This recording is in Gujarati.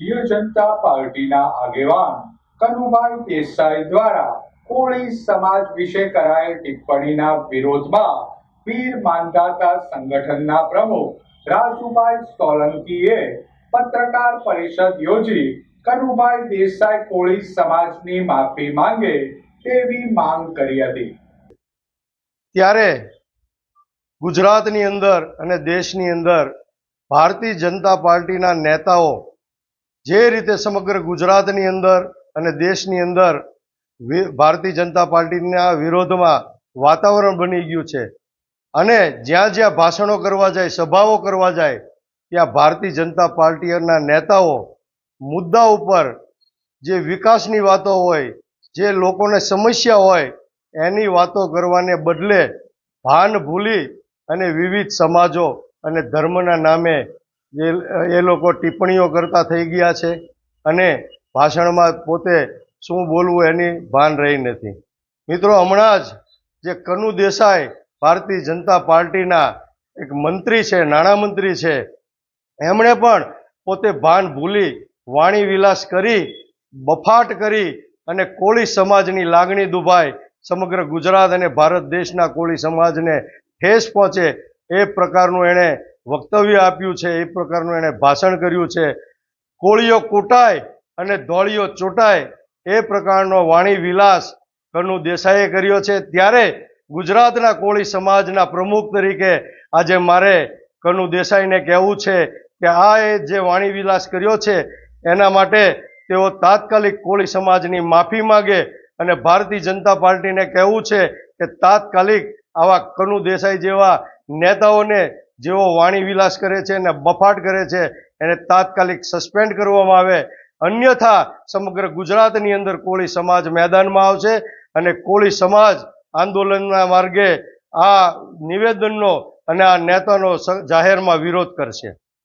ભારતીય જનતા પાર્ટીના આગેવાન કનુભાઈ દેસાઈ દ્વારા કોળી સમાજ વિશે કરાયેલ ટિપ્પણીના વિરોધમાં પીર માનધાતા સંગઠનના પ્રમુખ રાજુભાઈ સોલંકીએ પત્રકાર પરિષદ યોજી કનુભાઈ દેસાઈ કોળી સમાજની માફી માંગે તેવી માંગ કરી હતી. ત્યારે ગુજરાતની અંદર અને દેશની અંદર ભારતીય જનતા પાર્ટીના નેતાઓ જે રીતે સમગ્ર ગુજરાતની અંદર અને દેશની અંદર ભારતીય જનતા પાર્ટીના વિરોધમાં વાતાવરણ બની ગયું છે. અને જ્યાં જ્યાં ભાષણો કરવા જાય, સભાઓ કરવા જાય, ત્યાં ભારતીય જનતા પાર્ટીના નેતાઓ મુદ્દા ઉપર જે વિકાસની વાતો હોય, જે લોકોને સમસ્યા હોય, એની વાતો કરવાને બદલે ભાન ભૂલી અને વિવિધ સમાજો અને ધર્મના નામે જે, એ લોકો ટિપ્પણીઓ કરતા થઈ ગયા છે અને ભાષણમાં પોતે શું બોલવું એની ભાન રહી નથી. મિત્રો, હમણાં જ જે કનુ દેસાઈ ભારતીય જનતા પાર્ટીના એક મંત્રી છે નાણામંત્રી છે, એમણે પણ પોતે ભાન ભૂલી, વાણી વિલાસ કરી, બફાટ કરી અને કોળી સમાજની લાગણી દુભાઈ સમગ્ર ગુજરાત અને ભારત દેશના કોળી સમાજને ઠેસ પહોંચે એ પ્રકારનું એણે વક્તવ્ય આપ્યું છે એ પ્રકારનું એણે ભાષણ કર્યું છે. કોળીઓ કૂટાય અને ધોળીઓ ચૂંટાય એ પ્રકારનો વાણી વિલાસ કનુ દેસાઈએ કર્યો છે. ત્યારે ગુજરાતના કોળી સમાજના પ્રમુખ તરીકે આજે મારે કનુ દેસાઈને કહેવું છે કે આ એ જે વાણી વિલાસ કર્યો છે એના માટે તેઓ તાત્કાલિક કોળી સમાજની માફી માગે અને ભારતીય જનતા પાર્ટીને કહેવું છે કે તાત્કાલિક આવા કનુ દેસાઈ જેવા નેતાઓને જેઓ વાણી વિલાસ કરે છે અને બફાટ કરે છે, એને તાત્કાલિક સસ્પેન્ડ કરવામાં આવે. અન્યથા સમગ્ર ગુજરાતની અંદર કોળી સમાજ મેદાનમાં આવશે અને કોળી સમાજ આંદોલનના માર્ગે આ નિવેદનનો અને આ નેતાનો જાહેરમાં વિરોધ કરશે.